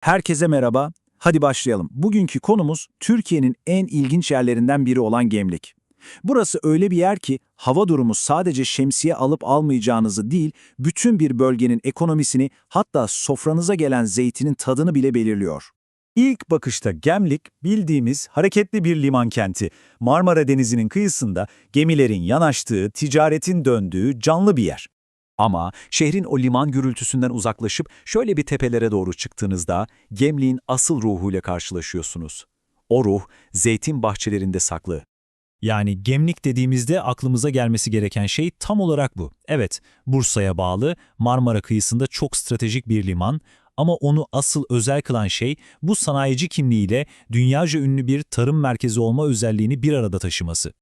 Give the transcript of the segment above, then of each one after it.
Herkese merhaba. Hadi başlayalım. Bugünkü konumuz Türkiye'nin en ilginç yerlerinden biri olan Gemlik. Burası öyle bir yer ki hava durumu sadece şemsiye alıp almayacağınızı değil, bütün bir bölgenin ekonomisini hatta sofranıza gelen zeytinin tadını bile belirliyor. İlk bakışta Gemlik bildiğimiz hareketli bir liman kenti. Marmara Denizi'nin kıyısında gemilerin yanaştığı, ticaretin döndüğü canlı bir yer. Ama şehrin o liman gürültüsünden uzaklaşıp şöyle bir tepelere doğru çıktığınızda Gemlik'in asıl ruhuyla karşılaşıyorsunuz. O ruh zeytin bahçelerinde saklı. Yani Gemlik dediğimizde aklımıza gelmesi gereken şey tam olarak bu. Evet, Bursa'ya bağlı Marmara kıyısında çok stratejik bir liman ama onu asıl özel kılan şey bu sanayici kimliğiyle dünyaca ünlü bir tarım merkezi olma özelliğini bir arada taşıması.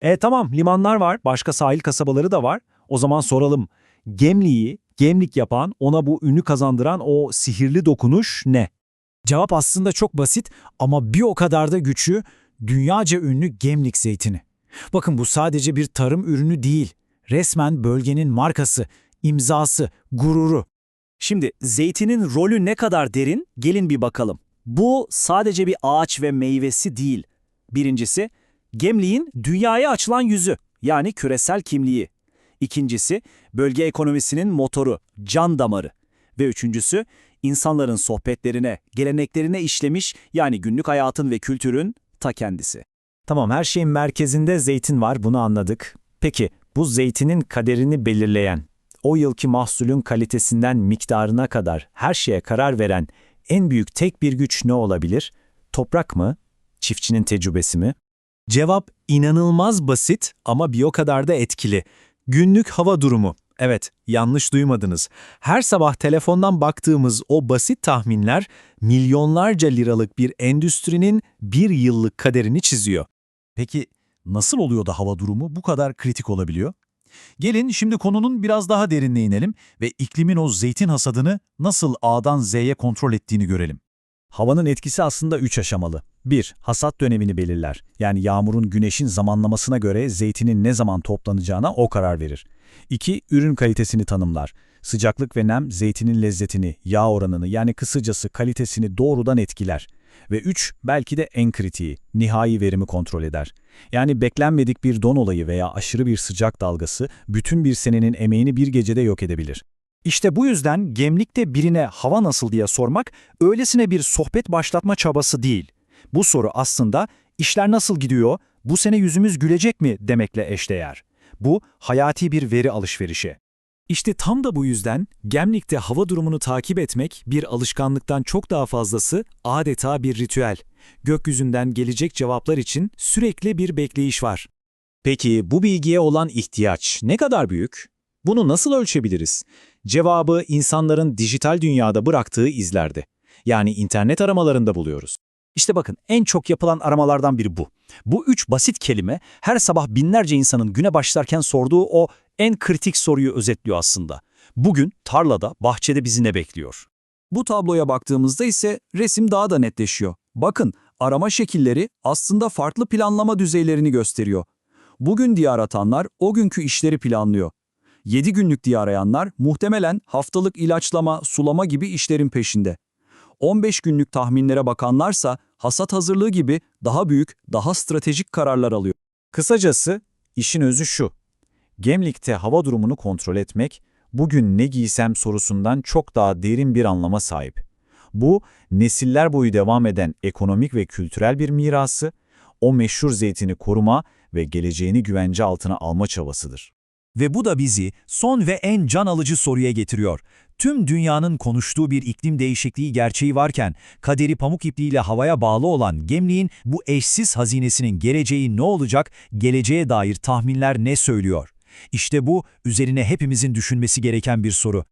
E tamam limanlar var, başka sahil kasabaları da var. O zaman soralım. Gemlik'i gemlik yapan, ona bu ünü kazandıran o sihirli dokunuş ne? Cevap aslında çok basit ama bir o kadar da güçlü, dünyaca ünlü Gemlik zeytini. Bakın bu sadece bir tarım ürünü değil, resmen bölgenin markası, imzası, gururu. Şimdi zeytinin rolü ne kadar derin gelin bir bakalım. Bu sadece bir ağaç ve meyvesi değil. Birincisi Gemliğin dünyaya açılan yüzü yani küresel kimliği. İkincisi bölge ekonomisinin motoru, can damarı. Ve üçüncüsü insanların sohbetlerine, geleneklerine işlemiş yani günlük hayatın ve kültürün ta kendisi. Tamam her şeyin merkezinde zeytin var bunu anladık. Peki bu zeytinin kaderini belirleyen, o yılki mahsulün kalitesinden miktarına kadar her şeye karar veren en büyük tek bir güç ne olabilir? Toprak mı? Çiftçinin tecrübesi mi? Cevap inanılmaz basit ama bir o kadar da etkili. Günlük hava durumu. Evet, yanlış duymadınız. Her sabah telefondan baktığımız o basit tahminler milyonlarca liralık bir endüstrinin bir yıllık kaderini çiziyor. Peki nasıl oluyor da hava durumu bu kadar kritik olabiliyor? Gelin şimdi konunun biraz daha derinine inelim ve iklimin o zeytin hasadını nasıl A'dan Z'ye kontrol ettiğini görelim. Havanın etkisi aslında üç aşamalı. 1. Hasat dönemini belirler. Yani yağmurun güneşin zamanlamasına göre zeytinin ne zaman toplanacağına o karar verir. 2. Ürün kalitesini tanımlar. Sıcaklık ve nem zeytinin lezzetini, yağ oranını yani kısacası kalitesini doğrudan etkiler. Ve 3. Belki de en kritiği, nihai verimi kontrol eder. Yani beklenmedik bir don olayı veya aşırı bir sıcak dalgası bütün bir senenin emeğini bir gecede yok edebilir. İşte bu yüzden gemlikte birine hava nasıl diye sormak öylesine bir sohbet başlatma çabası değil. Bu soru aslında işler nasıl gidiyor, bu sene yüzümüz gülecek mi demekle eşdeğer. Bu hayati bir veri alışverişi. İşte tam da bu yüzden Gemlik'te hava durumunu takip etmek bir alışkanlıktan çok daha fazlası adeta bir ritüel. Gökyüzünden gelecek cevaplar için sürekli bir bekleyiş var. Peki bu bilgiye olan ihtiyaç ne kadar büyük? Bunu nasıl ölçebiliriz? Cevabı insanların dijital dünyada bıraktığı izlerde. Yani internet aramalarında buluyoruz. İşte bakın en çok yapılan aramalardan biri bu. Bu üç basit kelime her sabah binlerce insanın güne başlarken sorduğu o en kritik soruyu özetliyor aslında. Bugün tarlada, bahçede bizi ne bekliyor? Bu tabloya baktığımızda ise resim daha da netleşiyor. Bakın arama şekilleri aslında farklı planlama düzeylerini gösteriyor. Bugün diye aratanlar o günkü işleri planlıyor. 7 günlük diye arayanlar muhtemelen haftalık ilaçlama, sulama gibi işlerin peşinde. 15 günlük tahminlere bakanlarsa hasat hazırlığı gibi daha büyük, daha stratejik kararlar alıyor. Kısacası işin özü şu. Gemlik'te hava durumunu kontrol etmek, bugün ne giysem sorusundan çok daha derin bir anlama sahip. Bu, nesiller boyu devam eden ekonomik ve kültürel bir mirası, o meşhur zeytini koruma ve geleceğini güvence altına alma çabasıdır. Ve bu da bizi son ve en can alıcı soruya getiriyor. Tüm dünyanın konuştuğu bir iklim değişikliği gerçeği varken, kaderi pamuk ipliğiyle havaya bağlı olan Gemliğin bu eşsiz hazinesinin geleceği ne olacak, geleceğe dair tahminler ne söylüyor? İşte bu, üzerine hepimizin düşünmesi gereken bir soru.